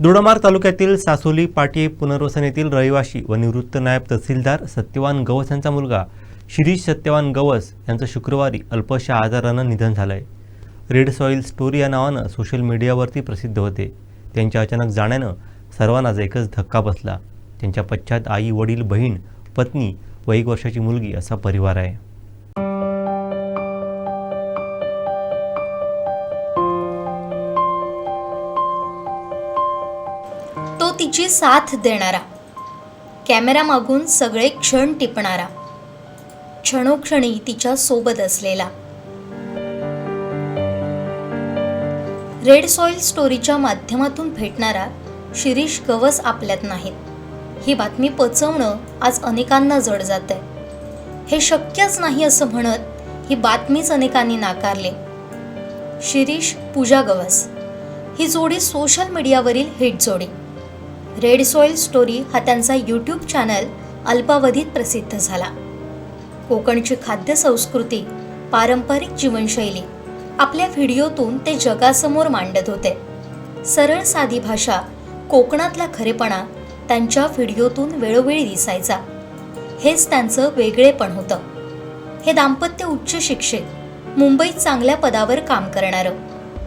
दोडामार तालुक्यातील सासोली पाटी पुनर्वसन येथील रहिवाशी व निवृत्त नायब तहसीलदार सत्यवान गवस यांचा मुलगा शिरीष सत्यवान गवस यांचं शुक्रवारी अल्पशा आजारानं निधन झालं आहे रेड सॉईल स्टोरी या नावानं सोशल मीडियावरती प्रसिद्ध होते. त्यांच्या अचानक जाण्यानं सर्वांनाच एकच धक्का बसला. त्यांच्या पश्चात आई वडील बहीण पत्नी व एक वर्षाची मुलगी असा परिवार आहे. तिची साथ देणारा. कॅमेरा मागून सगळे क्षण टिपणारा. क्षणोक्षणी तिच्या सोबत असलेला. रेड सॉइल स्टोरीच्या माध्यमातून भेटणारा शिरीष गवस आपल्यात नाहीत. ही बातमी पचवणं आज अनेकांना जड जात आहे हे शक्यच नाही असं म्हणत ही बातमीच अनेकांनी नाकारली. शिरीष पूजा गवस. ही जोडी सोशल मीडियावरील हिट जोडी. रेड सॉइल स्टोरी हा त्यांचा यूट्यूब चॅनल अल्पावधीत प्रसिद्ध झाला. कोकणची खाद्य संस्कृती पारंपरिक जीवनशैली आपल्या व्हिडिओतून ते जगासमोर मांडत होते. सरळ साधी भाषा कोकणातला खरेपणा त्यांच्या व्हिडिओतून वेळोवेळी दिसायचा. हेच त्यांचं वेगळेपण होतं. हे दाम्पत्य उच्च शिक्षित मुंबईत चांगल्या पदावर काम करणारं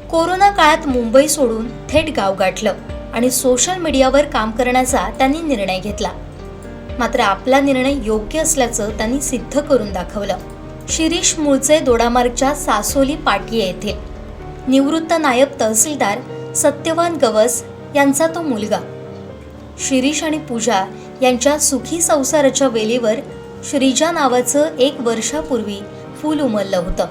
कोरोना काळात मुंबई सोडून थेट गाव गाठलं. आणि सोशल मीडियावर काम करण्याचा त्यांनी निर्णय घेतला. मात्र आपला निर्णय योग्य असल्याचं त्यांनी सिद्ध करून दाखवलं. शिरीष मूळचे दोडामार्गच्या सासोली पाटिये येथील निवृत्त नायब तहसीलदार सत्यवान गवस यांचा तो मुलगा. शिरीष आणि पूजा यांच्या सुखी संसाराच्या वेलीवर श्रीजा नावाचं एक वर्षापूर्वी फूल उमललं होतं.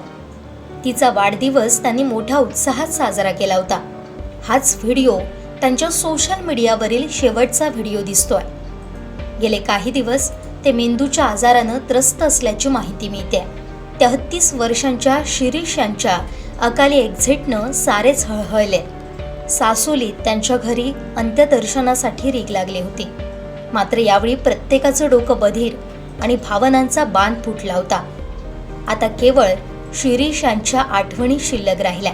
तिचा वाढदिवस त्यांनी मोठ्या उत्साहात साजरा केला होता. हाच व्हिडिओ त्यांच्या सोशल मीडियावरील शेवटचा व्हिडिओ दिसतोय. गेले काही दिवस ते मेंदूच्या आजारानं त्रस्त असल्याची माहिती मिळते तेहत्तीस वर्षांच्या शिरीष यांच्या अकाली एक्झिटनं सारेच हळहळले. सासोलीत त्यांच्या घरी अंत्यदर्शनासाठी रीग लागली होती. मात्र यावेळी प्रत्येकाचं डोकं बधीर आणि भावनांचा बांध फुटला होता. आता केवळ शिरीष यांच्या आठवणी शिल्लक राहिल्या.